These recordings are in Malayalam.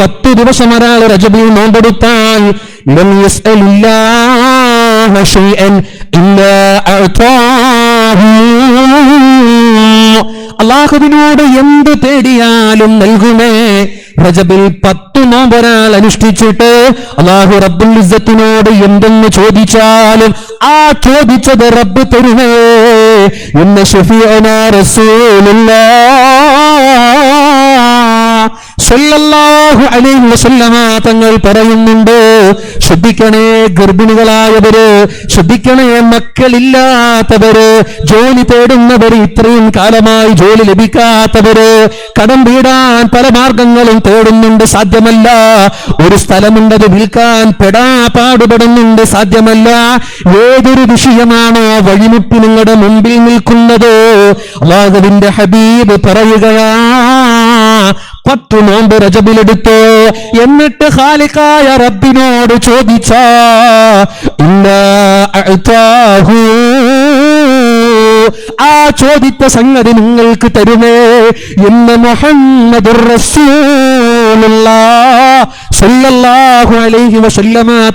പത്ത് ദിവസം ഒരാൾ രജബിൽ അള്ളാഹുവിനോട് എന്ത് തേടിയാലും നൽകുമേ. റജബിൽ പത്ത് നോമ്പൊരാൾ അനുഷ്ഠിച്ചിട്ട് അള്ളാഹു റബ്ബുൽ ഇസ്സത്തിനോട് എന്തെന്ന് ചോദിച്ചാലും ആ ചോദിച്ചത് റബ്ബ് തരുമേ. ഇന്ന് ഷഫീഅന റസൂലുള്ളാഹ്. സല്ലല്ലാഹു അലൈഹി വസല്ലമ തങ്ങൾ പറയുന്നുണ്ട് ശ്രദ്ധിക്കണേ ഗർഭിണികളായവര് ശ്രദ്ധിക്കണേ മക്കളില്ലാത്തവര് ജോലി തേടുന്നവര് ഇത്രയും കാലമായി ജോലി ലഭിക്കാത്തവര് കടം വീടാൻ പല മാർഗങ്ങളും തേടുന്നുണ്ട് സാധ്യമല്ല. ഒരു സ്ഥലമുണ്ടത് വിൽക്കാൻ പെടാ പാടുപെടുന്നുണ്ട് സാധ്യമല്ല. ഏതൊരു വിഷയമാണോ വഴിമുട്ടി നിങ്ങളുടെ മുമ്പിൽ നിൽക്കുന്നത്? അള്ളാഹുവിന്റെ ഹബീബ് പറയുകയാ പത്തു നോമ്പ് രജബിലെടുത്ത് എന്നിട്ട് ഹാലിക്കായ റബ്ബിനോട് ചോദിച്ച. ആ ചോദിച്ച സംഗതി നിങ്ങൾക്ക് തരുമേ എന്ന് മുഹമ്മദ്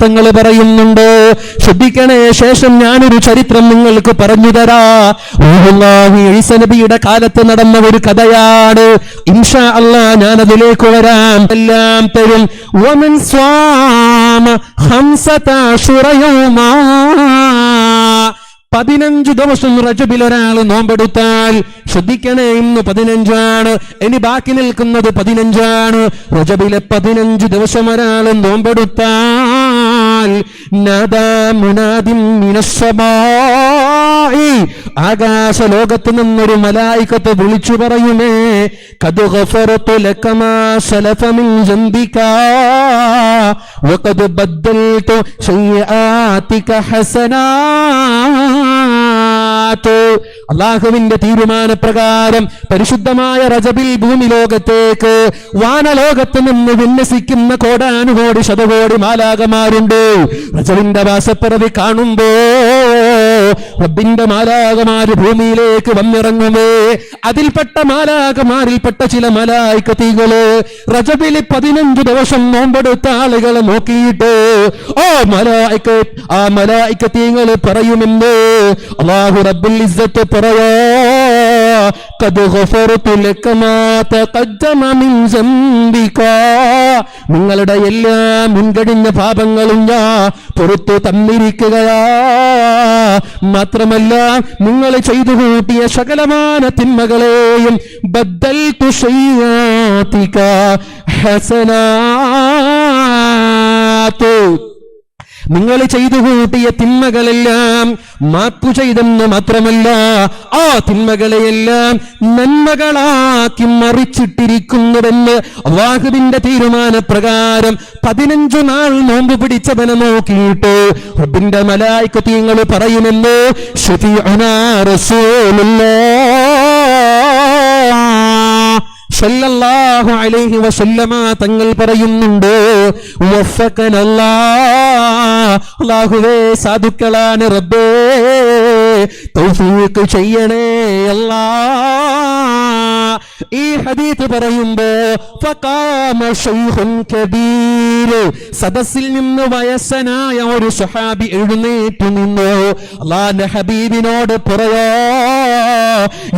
തങ്ങൾ പറയുന്നുണ്ട്. ശ്രദ്ധിക്കണേ ശേഷം ഞാനൊരു ചരിത്രം നിങ്ങൾക്ക് പറഞ്ഞു തരാ. റൂഹുല്ലാഹി നബിയുടെ കാലത്ത് നടന്ന ഒരു കഥയാണ്. ഇൻഷാ അല്ലാ ഞാൻ അതിലേക്ക് വരാം. എല്ലാം തരും. ഓമൻ സ്വാമ യൗമാ പതിനഞ്ച് ദിവസം റജബിൽ ഒരാൾ നോമ്പെടുത്താൽ ശ്രദ്ധിക്കണേ ഇന്ന് പതിനഞ്ചാണ്. ഇനി ബാക്കി നിൽക്കുന്നത് പതിനഞ്ചാണ്. റജബിലെ പതിനഞ്ച് ദിവസം ഒരാൾ നോമ്പെടുത്താൽ. ആകാശ ലോകത്ത് നിന്നൊരു മലായിക്കത്ത് വിളിച്ചു പറയുമേ കത് ഗഫറതു ലക മാ അള്ളാഹുവിന്റെ തീരുമാനപ്രകാരം പരിശുദ്ധമായ റജബിൽ ഭൂമി ലോകത്തേക്ക് വാനലോകത്ത് നിന്ന് വിന്യസിക്കുന്ന കോടാനുകോടി ശതകോടി മാലാകമാരുണ്ട്. റജബിന്റെ വാസപ്പിറവി കാണുമ്പോ റബ്ബിന്റെ മാലാകമാര് ഭൂമിയിലേക്ക് വന്നിറങ്ങുമേ അതിൽപ്പെട്ട മാലാകമാരിൽപ്പെട്ട ചില മലായിക്കത്തികൾ റജബിൽ പതിനഞ്ചു ദിവസം നോമ്പെടുത്ത ആളുകളെ നോക്കിയിട്ട് ഓ മലായിക്ക ആ മലായിക്കത്തീങ്ങൾ പറയുമെന്ന് അള്ളാഹു റബ്ബുൽ ഇസ്സത്ത് പറയാ. قد غفرت لك ما تقدم من ذنبك നിങ്ങളുടെ എല്ലാ മുൻകഴിഞ്ഞ പാപങ്ങളും ഞാൻ പുറത്തു തന്നിരിക്കുകയാ മാത്രമല്ല നിങ്ങൾ ചെയ്തു കൂട്ടിയ സകലമാന തിന്മകളെയും ബദ്ദൽ തുഷയ്യാത്തിക ഹസനാത്ത് നിങ്ങൾ ചെയ്തു കൂട്ടിയ തിന്മകളെല്ലാം മാപ്പു ചെയ്തെന്ന് മാത്രമല്ല ആ തിന്മകളെയെല്ലാം നന്മകളാക്കി മറിച്ചിട്ടിരിക്കുന്നുവെന്ന് അള്ളാഹുവിന്റെ തീരുമാനപ്രകാരം പതിനഞ്ചു നാൾ നോമ്പ് പിടിച്ചവനെ നോക്കിയിട്ട് റബ്ബിന്റെ മലായിക്കത്തിങ്ങൾ പറയുമെന്ന് ശഫീഉനാ റസൂലുള്ളാഹ് സല്ലല്ലാഹു അലൈഹി വസല്ലമ തങ്ങൾ പറയുന്നുണ്ട് സാധുക്കളാണ് റബ്ബേ തൗഫീഖ് ചെയ്യണേ ഈ ഹദീത്ത് പറയുമ്പോ ഫഖാമ ശൈഖുൻ കബീർ. സദസ്സിൽ നിന്ന് വയസ്സനായ ഒരു സുഹാബി എഴുന്നേറ്റ് നിന്നു. അള്ളാന്റെ ഹബീബിനോട് പറയാ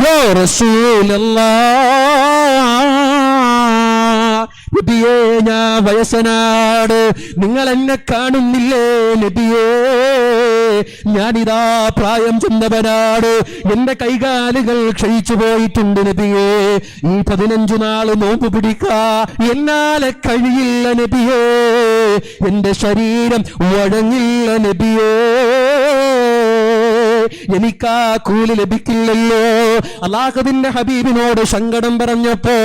യോ റസൂലല്ലാ നബിയേ വയസ്സനാട് നിങ്ങൾ എന്നെ കാണുന്നില്ലേ നബിയേ? ഞാനിതാ പ്രായം ചെന്നവനാട് എന്റെ കൈകാലുകൾ ക്ഷയിച്ചു പോയിട്ടുണ്ട് നബിയേ. ഈ പതിനഞ്ചു നാൾ നോമ്പ് പിടിക്ക. എന്നാലെ കഴിയില്ല നബിയേ. എന്റെ ശരീരം വഴങ്ങില്ല നബിയേ. എനിക്കാ കൂലി ലഭിക്കില്ലല്ലോ. അള്ളാഹുവിന്റെ ഹബീബിനോട് സങ്കടം പറഞ്ഞപ്പോ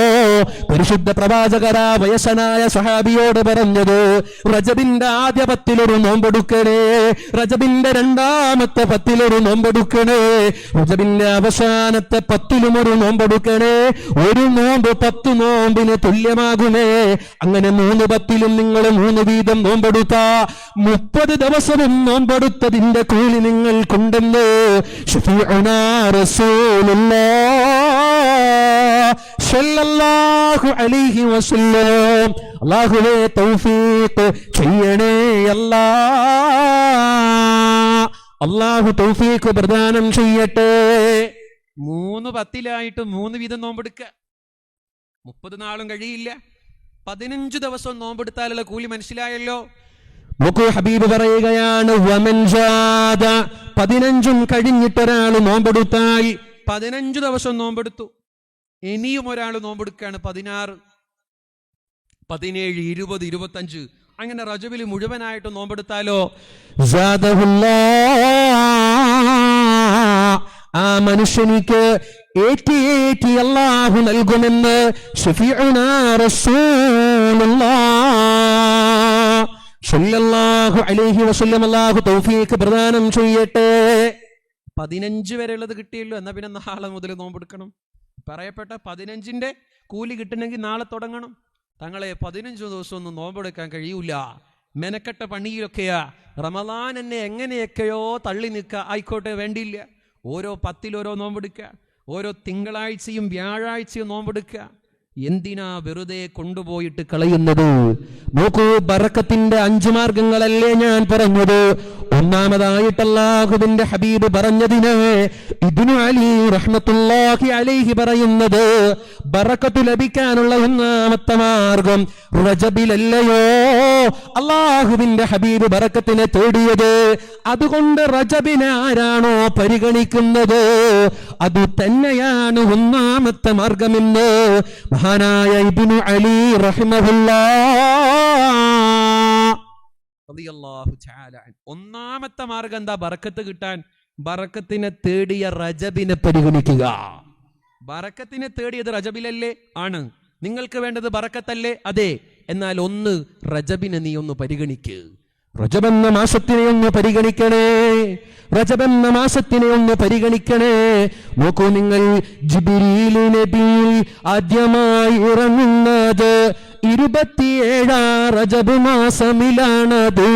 പരിശുദ്ധ പ്രവാചകരാ വയസ്സനായ സഹാബിയോട് പറഞ്ഞത് റജബിന്റെ ആദ്യ പത്തിലൊരു നോമ്പെടുക്കണേ റജബിന്റെ രണ്ടാമത്തെ പത്തിലൊരു നോമ്പെടുക്കണേ റജബിന്റെ അവസാനത്തെ പത്തിലും ഒരു നോമ്പെടുക്കണേ ഒരു നോമ്പ് പത്ത് നോമ്പിന് തുല്യമാകുമേ. അങ്ങനെ മൂന്ന് പത്തിലും നിങ്ങൾ മൂന്ന് വീതം നോമ്പെടുത്ത മുപ്പത് ദിവസവും നോമ്പെടുത്തതിന്റെ കൂലി നിങ്ങൾക്കുണ്ടെന്ന്. അല്ലാഹുവേ തൗഫീഖ് ചെയ്യണേ തൗഫീഖ് പ്രദാനം ചെയ്യട്ടെ. മൂന്ന് പത്തിലായിട്ട് മൂന്ന് വീതം നോമ്പെടുക്കുക. മുപ്പത് നാളും കഴിയില്ല. പതിനഞ്ചു ദിവസം നോമ്പെടുത്താലുള്ള കൂലി മനസ്സിലായല്ലോ. നോക്കൂ ഹബീബ് പറയുകയാണ് പതിനഞ്ചും കഴിഞ്ഞിട്ടൊരാൾ നോമ്പെടുത്താൽ പതിനഞ്ചു ദിവസം നോമ്പെടുത്തു. ഇനിയും ഒരാൾ നോമ്പെടുക്കുകയാണ് പതിനാറ് പതിനേഴ് ഇരുപത് ഇരുപത്തഞ്ച്. അങ്ങനെ റജബിൽ മുഴുവനായിട്ട് നോമ്പെടുത്താലോ. ആ മനുഷ്യനിക്ക് ഏറ്റി ഏറ്റി അള്ളാഹു നൽകുമെന്ന് സ്വല്ലല്ലാഹു അലൈഹി വസല്ലം അല്ലാഹു പ്രദാനം ചെയ്യട്ടെ. പതിനഞ്ച് വരെയുള്ളത് കിട്ടിയല്ലോ എന്നാ പിന്നെ നാളെ മുതൽ നോമ്പെടുക്കണം പറയപ്പെട്ട പതിനഞ്ചിന്റെ കൂലി കിട്ടണമെങ്കിൽ നാളെ തുടങ്ങണം. തങ്ങളെ പതിനഞ്ച് ദിവസം ഒന്നും നോമ്പെടുക്കാൻ കഴിയൂല. മെനക്കെട്ട പണിയിലൊക്കെയാ. റമദാൻ എന്നെ എങ്ങനെയൊക്കെയോ തള്ളി നിൽക്കുക. ആയിക്കോട്ടെ വേണ്ടിയില്ല. ഓരോ പത്തിലോരോ നോമ്പെടുക്കുക. ഓരോ തിങ്കളാഴ്ചയും വ്യാഴാഴ്ചയും നോമ്പെടുക്കുക. എന്തിനാ വെറുതെ കൊണ്ടുപോയിട്ട് കളയുന്നത്? നോക്കൂ ബറക്കത്തിന്റെ അഞ്ചു മാർഗങ്ങളല്ലേ ഞാൻ പറഞ്ഞത്. ഒന്നാമതായിട്ട് അല്ലാഹുവിന്റെ ഹബീബ് പറഞ്ഞതിന് ഇബ്നു അലി റഹ്മത്തുള്ളാഹി അലൈഹി പറയുന്നത് ബറക്കത്ത് ലഭിക്കാനുള്ള ഒന്നാമത്തെ മാർഗം റജബിലല്ലയോ? അള്ളാഹുവിന്റെ ഹബീബ് ബറക്കത്തിനെ തേടിയത്. അതുകൊണ്ട് റജബിനെ ആരാണോ പരിഗണിക്കുന്നത്? അത് തന്നെയാണ് ഒന്നാമത്തെ മാർഗമെന്ന് മഹാനായ ഇബിനു അലി ഒന്നാമത്തെ മാർഗം എന്താ? ബറക്കത്ത് കിട്ടാൻ. ബറക്കത്തിനെ തേടിയ റജബിനെ പരിഗണിക്കുക. ബറക്കത്തിനെ തേടിയത് റജബിലല്ലേ? ആണ്. നിങ്ങൾക്ക് വേണ്ടത് ബറക്കത്തല്ലേ? അതെ. എന്നാൽ ഒന്ന് റജബിനെ നീ ഒന്ന് പരിഗണിക്ക്. റജബെന്ന മാസത്തിനെ ഒന്ന് പരിഗണിക്കണേ. റജബെന്ന മാസത്തിനെ ഒന്ന് പരിഗണിക്കണേ. നോക്കൂ നിങ്ങൾ ജിബിരിയിൽ നബിയിൽ ആദ്യമായി ഇറങ്ങുന്നത് ഇരുപത്തിയേഴാം റജബ് മാസമിലാണത്.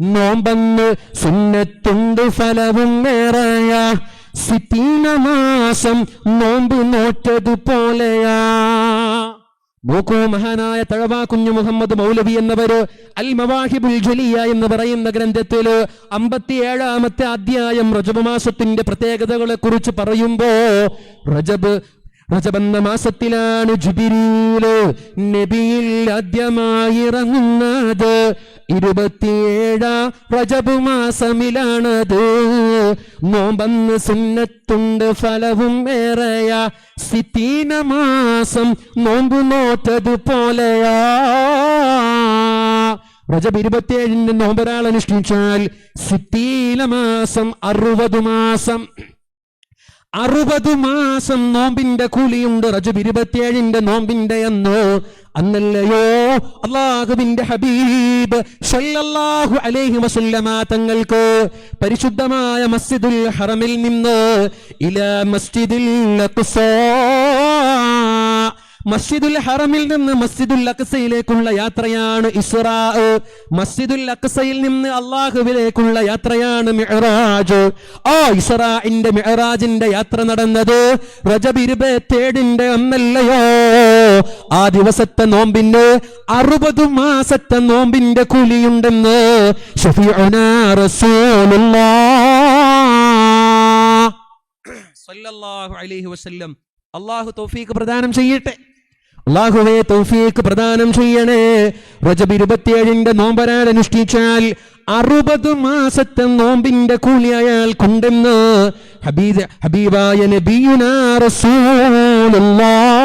നോമ്പന്ന് സുന്നത്തുണ്ട് ഫലവും ഏറെയ സിത്തീന മാസം നോമ്പ് നോറ്റതുപോലെയാ. നോക്കൂ മഹാനായ തഴവാ കുഞ്ഞു മുഹമ്മദ് മൗലവി എന്നവര് അൽ മവാഹിബുൽ ജലിയ എന്ന് പറയുന്ന ഗ്രന്ഥത്തിൽ അമ്പത്തിയേഴാമത്തെ അധ്യായം റജബ് മാസത്തിന്റെ പ്രത്യേകതകളെ കുറിച്ച് പറയുമ്പോ റജബ് റജബ് എന്ന മാസത്തിലാണ് ജുബിരിയിൽ നബിയിൽ ആദ്യമായി ഇറങ്ങുന്നത്. ഇരുപത്തിയേഴാ റജബ് മാസമിലാണത് നോമ്പന്ന് സുന്നത്തുണ്ട് ഫലവും ഏറെയ. സിത്തീന മാസം നോമ്പു നോറ്റത് പോലെയാ. റജബ് ഇരുപത്തിയേഴിന്റെ നോമ്പൊരാൾ അനുഷ്ഠിച്ചാൽ സിത്തീന മാസം അറുപത് മാസം. അറുപത് മാസം നോമ്പിന്റെ കൂലിയുണ്ട്. റജബ് ഇരുപത്തിയേഴിന്റെ നോമ്പിന്റെ അന്ന് അന്നല്ലയോ അള്ളാഹുവിന്റെ ഹബീബ് സ്വല്ലല്ലാഹു അലൈഹി വസല്ലമ തങ്ങൾക്ക് പരിശുദ്ധമായ മസ്ജിദുൽ ഹറമിൽ നിന്ന് ഇല മസ്ജിദിൽ അഖ്സാ മസ്ജിദുൽ ഹറമിൽ നിന്ന് മസ്ജിദുൽ അക്സയിലേക്കുള്ള യാത്രയാണ് ഇസ്രാ മസ്ജിദുൽ അക്സയിൽ നിന്ന് അള്ളാഹുവിലേക്കുള്ള യാത്രയാണ് മിഅറാജ്. ആ ഇസ്രാഇന്റെ മിഅറാജിന്റെ യാത്ര നടന്നത് റജബ് അന്നല്ലയോ? ആ ദിവസത്തെ നോമ്പിന് അറുപത് മാസത്തെ നോമ്പിന്റെ കൂലിയുണ്ടെന്ന് അലൈഹി വസല്ലം. അള്ളാഹു തൗഫീഖ് പ്രദാനം ചെയ്യട്ടെ. അള്ളാഹുവെ തൗഫീഖ് പ്രദാനം ചെയ്യണേ. റജബ് ഇരുപത്തിയേഴിന്റെ നോമ്പരാൽ അനുഷ്ഠിച്ചാൽ അറുപത് മാസത്തെ നോമ്പിന്റെ കൂലി ഹബീബ് ഹബീബായ നബിയുനാ റസൂലുള്ളാഹ്